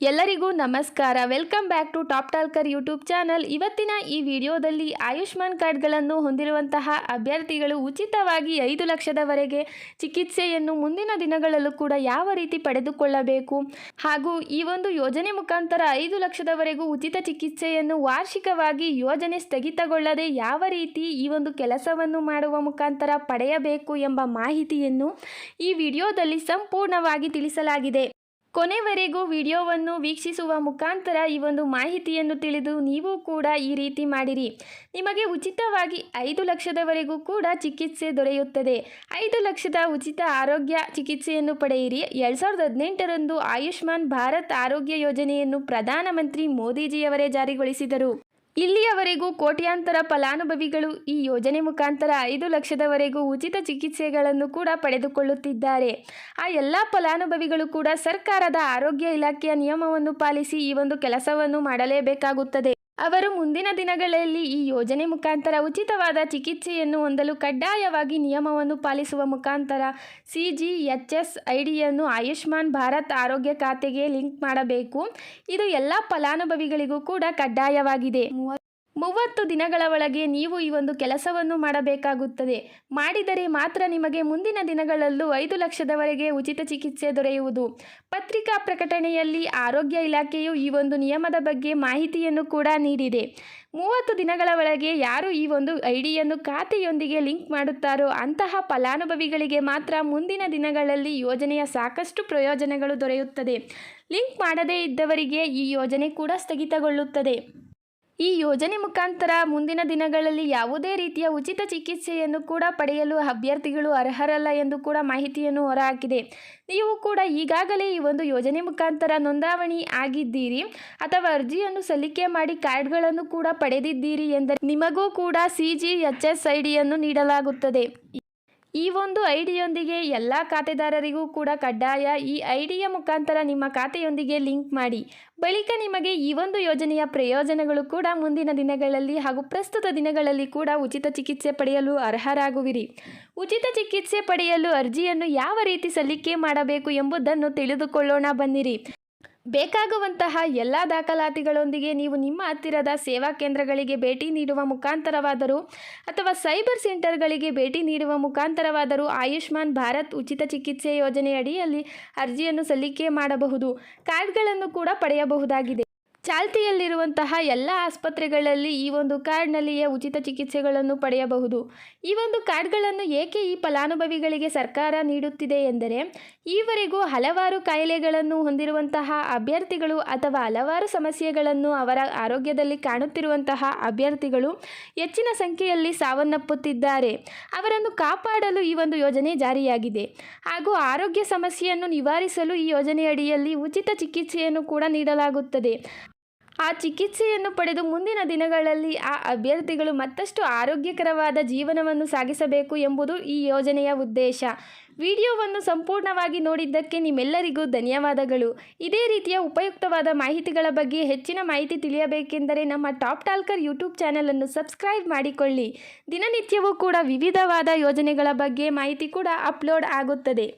ಎಲ್ಲರಿಗೂ ನಮಸ್ಕಾರ. Welcome back to top talker YouTube channel ಇವತ್ತಿನ ಈ ವಿಡಿಯೋದಲ್ಲಿ ಆಯುಷ್ಮಾನ್ ಕಾರ್ಡ್ಗಳನ್ನು ಹೊಂದಿರುವಂತಹ ಅಭ್ಯರ್ಥಿಗಳು ಉಚಿತವಾಗಿ ಐದು ಲಕ್ಷದವರೆಗೆ ಚಿಕಿತ್ಸೆಯನ್ನು ಮುಂದಿನ ದಿನಗಳಲ್ಲೂ ಕೂಡ ಯಾವ ರೀತಿ ಪಡೆದುಕೊಳ್ಳಬೇಕು? ಹಾಗೂ ಈ ಒಂದು ಯೋಜನೆ ಮುಖಾಂತರ ಐದು ಲಕ್ಷದವರೆಗೂ ಉಚಿತ ಚಿಕಿತ್ಸೆಯನ್ನು ವಾರ್ಷಿಕವಾಗಿ ಯೋಜನೆ ಸ್ಥಗಿತಗೊಳ್ಳದೆ ಯಾವ ರೀತಿ ಈ ಒಂದು ಕೆಲಸವನ್ನು ಮಾಡುವ ಮುಖಾಂತರ ಪಡೆಯಬೇಕು ಎಂಬ ಮಾಹಿತಿಯನ್ನು ಈ ವಿಡಿಯೋದಲ್ಲಿ ಸಂಪೂರ್ಣವಾಗಿ ತಿಳಿಸಲಾಗಿದೆ. ಕೊನೆವರೆಗೂ ವಿಡಿಯೋವನ್ನು ವೀಕ್ಷಿಸುವ ಮುಖಾಂತರ ಈ ಒಂದು ಮಾಹಿತಿಯನ್ನು ತಿಳಿದು ನೀವು ಕೂಡ ಈ ರೀತಿ ಮಾಡಿರಿ. ನಿಮಗೆ ಉಚಿತವಾಗಿ ಐದು ಲಕ್ಷದವರೆಗೂ ಕೂಡ ಚಿಕಿತ್ಸೆ ದೊರೆಯುತ್ತದೆ. ಐದು ಲಕ್ಷದ ಉಚಿತ ಆರೋಗ್ಯ ಚಿಕಿತ್ಸೆಯನ್ನು ಪಡೆಯಿರಿ. ಎರಡು ಸಾವಿರದ ಹದಿನೆಂಟರಂದು ಆಯುಷ್ಮಾನ್ ಭಾರತ್ ಆರೋಗ್ಯ ಯೋಜನೆಯನ್ನು ಪ್ರಧಾನಮಂತ್ರಿ ಮೋದಿಜಿಯವರೇ ಜಾರಿಗೊಳಿಸಿದರು. ಇಲ್ಲಿಯವರೆಗೂ ಕೋಟ್ಯಾಂತರ ಫಲಾನುಭವಿಗಳು ಈ ಯೋಜನೆ ಮುಖಾಂತರ ಐದು ಲಕ್ಷದವರೆಗೂ ಉಚಿತ ಚಿಕಿತ್ಸೆಗಳನ್ನು ಕೂಡ ಪಡೆದುಕೊಳ್ಳುತ್ತಿದ್ದಾರೆ. ಆ ಎಲ್ಲ ಫಲಾನುಭವಿಗಳು ಕೂಡ ಸರ್ಕಾರದ ಆರೋಗ್ಯ ಇಲಾಖೆಯ ನಿಯಮವನ್ನು ಪಾಲಿಸಿ ಈ ಒಂದು ಕೆಲಸವನ್ನು ಮಾಡಲೇಬೇಕಾಗುತ್ತದೆ. ಅವರು ಮುಂದಿನ ದಿನಗಳಲ್ಲಿ ಈ ಯೋಜನೆ ಮುಖಾಂತರ ಉಚಿತವಾದ ಚಿಕಿತ್ಸೆಯನ್ನು ಹೊಂದಲು ಕಡ್ಡಾಯವಾಗಿ ನಿಯಮವನ್ನು ಪಾಲಿಸುವ ಮುಖಾಂತರ ಸಿ ಜಿ ಎಚ್ ಎಸ್ ಐಡಿಯನ್ನು ಆಯುಷ್ಮಾನ್ ಭಾರತ್ ಆರೋಗ್ಯ ಖಾತೆಗೆ ಲಿಂಕ್ ಮಾಡಬೇಕು. ಇದು ಎಲ್ಲ ಫಲಾನುಭವಿಗಳಿಗೂ ಕೂಡ ಕಡ್ಡಾಯವಾಗಿದೆ. ಮೂವತ್ತು ದಿನಗಳ ಒಳಗೆ ನೀವು ಈ ಒಂದು ಕೆಲಸವನ್ನು ಮಾಡಬೇಕಾಗುತ್ತದೆ. ಮಾಡಿದರೆ ಮಾತ್ರ ನಿಮಗೆ ಮುಂದಿನ ದಿನಗಳಲ್ಲೂ ಐದು ಲಕ್ಷದವರೆಗೆ ಉಚಿತ ಚಿಕಿತ್ಸೆ ದೊರೆಯುವುದು. ಪತ್ರಿಕಾ ಪ್ರಕಟಣೆಯಲ್ಲಿ ಆರೋಗ್ಯ ಇಲಾಖೆಯು ಈ ಒಂದು ನಿಯಮದ ಬಗ್ಗೆ ಮಾಹಿತಿಯನ್ನು ಕೂಡ ನೀಡಿದೆ. ಮೂವತ್ತು ದಿನಗಳ ಒಳಗೆ ಯಾರು ಈ ಒಂದು ಐಡಿಯನ್ನು ಖಾತೆಯೊಂದಿಗೆ ಲಿಂಕ್ ಮಾಡುತ್ತಾರೋ ಅಂತಹ ಫಲಾನುಭವಿಗಳಿಗೆ ಮಾತ್ರ ಮುಂದಿನ ದಿನಗಳಲ್ಲಿ ಯೋಜನೆಯ ಸಾಕಷ್ಟು ಪ್ರಯೋಜನಗಳು ದೊರೆಯುತ್ತದೆ. ಲಿಂಕ್ ಮಾಡದೇ ಇದ್ದವರಿಗೆ ಈ ಯೋಜನೆ ಕೂಡ ಸ್ಥಗಿತಗೊಳ್ಳುತ್ತದೆ. ಈ ಯೋಜನೆ ಮುಖಾಂತರ ಮುಂದಿನ ದಿನಗಳಲ್ಲಿ ಯಾವುದೇ ರೀತಿಯ ಉಚಿತ ಚಿಕಿತ್ಸೆಯನ್ನು ಕೂಡ ಪಡೆಯಲು ಅಭ್ಯರ್ಥಿಗಳು ಅರ್ಹರಲ್ಲ ಎಂದು ಕೂಡ ಮಾಹಿತಿಯನ್ನು ಹೊರಹಾಕಿದೆ. ನೀವು ಕೂಡ ಈಗಾಗಲೇ ಈ ಒಂದು ಯೋಜನೆ ಮುಖಾಂತರ ನೋಂದಾವಣಿ ಆಗಿದ್ದೀರಿ ಅಥವಾ ಅರ್ಜಿಯನ್ನು ಸಲ್ಲಿಕೆ ಮಾಡಿ ಕಾರ್ಡ್ಗಳನ್ನು ಕೂಡ ಪಡೆದಿದ್ದೀರಿ ಎಂದರೆ ನಿಮಗೂ ಕೂಡ C G H S I ಡಿಯನ್ನು ನೀಡಲಾಗುತ್ತದೆ. ಈ ಒಂದು ಐಡಿಯೊಂದಿಗೆ ಡಿಯೊಂದಿಗೆ ಎಲ್ಲ ಖಾತೆದಾರರಿಗೂ ಕೂಡ ಕಡ್ಡಾಯ ಈ ಐಡಿಯ ಡಿಯ ಮುಖಾಂತರ ನಿಮ್ಮ ಖಾತೆಯೊಂದಿಗೆ ಲಿಂಕ್ ಮಾಡಿ. ಬಳಿಕ ನಿಮಗೆ ಈ ಒಂದು ಯೋಜನೆಯ ಪ್ರಯೋಜನಗಳು ಕೂಡ ಮುಂದಿನ ದಿನಗಳಲ್ಲಿ ಹಾಗೂ ಪ್ರಸ್ತುತ ದಿನಗಳಲ್ಲಿ ಕೂಡ ಉಚಿತ ಚಿಕಿತ್ಸೆ ಪಡೆಯಲು ಅರ್ಹರಾಗುವಿರಿ. ಉಚಿತ ಚಿಕಿತ್ಸೆ ಪಡೆಯಲು ಅರ್ಜಿಯನ್ನು ಯಾವ ರೀತಿ ಸಲ್ಲಿಕೆ ಮಾಡಬೇಕು ಎಂಬುದನ್ನು ತಿಳಿದುಕೊಳ್ಳೋಣ ಬನ್ನಿರಿ. ಬೇಕಾಗುವಂತಹ ಎಲ್ಲ ದಾಖಲಾತಿಗಳೊಂದಿಗೆ ನೀವು ನಿಮ್ಮ ಹತ್ತಿರದ ಸೇವಾ ಕೇಂದ್ರಗಳಿಗೆ ಭೇಟಿ ನೀಡುವ ಮುಖಾಂತರವಾದರೂ ಅಥವಾ ಸೈಬರ್ ಸೆಂಟರ್ಗಳಿಗೆ ಭೇಟಿ ನೀಡುವ ಮುಖಾಂತರವಾದರೂ ಆಯುಷ್ಮಾನ್ ಭಾರತ್ ಉಚಿತ ಚಿಕಿತ್ಸೆ ಯೋಜನೆಯಡಿಯಲ್ಲಿ ಅರ್ಜಿಯನ್ನು ಸಲ್ಲಿಕೆ ಮಾಡಬಹುದು. ಕಾರ್ಡ್ಗಳನ್ನು ಕೂಡ ಪಡೆಯಬಹುದಾಗಿದೆ. ಚಾಲ್ತಿಯಲ್ಲಿರುವಂತಹ ಎಲ್ಲ ಆಸ್ಪತ್ರೆಗಳಲ್ಲಿ ಈ ಒಂದು ಕಾರ್ಡ್ನಲ್ಲಿಯೇ ಉಚಿತ ಚಿಕಿತ್ಸೆಗಳನ್ನು ಪಡೆಯಬಹುದು. ಈ ಒಂದು ಕಾರ್ಡ್ಗಳನ್ನು ಏಕೆ ಈ ಫಲಾನುಭವಿಗಳಿಗೆ ಸರ್ಕಾರ ನೀಡುತ್ತಿದೆ ಎಂದರೆ, ಈವರೆಗೂ ಹಲವಾರು ಕಾಯಿಲೆಗಳನ್ನು ಹೊಂದಿರುವಂತಹ ಅಭ್ಯರ್ಥಿಗಳು ಅಥವಾ ಹಲವಾರು ಸಮಸ್ಯೆಗಳನ್ನು ಅವರ ಆರೋಗ್ಯದಲ್ಲಿ ಕಾಣುತ್ತಿರುವಂತಹ ಅಭ್ಯರ್ಥಿಗಳು ಹೆಚ್ಚಿನ ಸಂಖ್ಯೆಯಲ್ಲಿ ಸಾವನ್ನಪ್ಪುತ್ತಿದ್ದಾರೆ. ಅವರನ್ನು ಕಾಪಾಡಲು ಈ ಒಂದು ಯೋಜನೆ ಜಾರಿಯಾಗಿದೆ. ಹಾಗೂ ಆರೋಗ್ಯ ಸಮಸ್ಯೆಯನ್ನು ನಿವಾರಿಸಲು ಈ ಯೋಜನೆಯಡಿಯಲ್ಲಿ ಉಚಿತ ಚಿಕಿತ್ಸೆಯನ್ನು ಕೂಡ ನೀಡಲಾಗುತ್ತದೆ. ಆ ಚಿಕಿತ್ಸೆಯನ್ನು ಪಡೆದು ಮುಂದಿನ ದಿನಗಳಲ್ಲಿ ಆ ಅಭ್ಯರ್ಥಿಗಳು ಮತ್ತಷ್ಟು ಆರೋಗ್ಯಕರವಾದ ಜೀವನವನ್ನು ಸಾಗಿಸಬೇಕು ಎಂಬುದು ಈ ಯೋಜನೆಯ ಉದ್ದೇಶ. ವಿಡಿಯೋವನ್ನು ಸಂಪೂರ್ಣವಾಗಿ ನೋಡಿದ್ದಕ್ಕೆ ನಿಮ್ಮೆಲ್ಲರಿಗೂ ಧನ್ಯವಾದಗಳು. ಇದೇ ರೀತಿಯ ಉಪಯುಕ್ತವಾದ ಮಾಹಿತಿಗಳ ಬಗ್ಗೆ ಹೆಚ್ಚಿನ ಮಾಹಿತಿ ತಿಳಿಯಬೇಕೆಂದರೆ ನಮ್ಮ ಟಾಪ್ ಟಾಲ್ಕರ್ ಯೂಟ್ಯೂಬ್ ಚಾನಲನ್ನು ಸಬ್ಸ್ಕ್ರೈಬ್ ಮಾಡಿಕೊಳ್ಳಿ. ದಿನನಿತ್ಯವೂ ಕೂಡ ವಿವಿಧವಾದ ಯೋಜನೆಗಳ ಬಗ್ಗೆ ಮಾಹಿತಿ ಕೂಡ ಅಪ್ಲೋಡ್ ಆಗುತ್ತದೆ.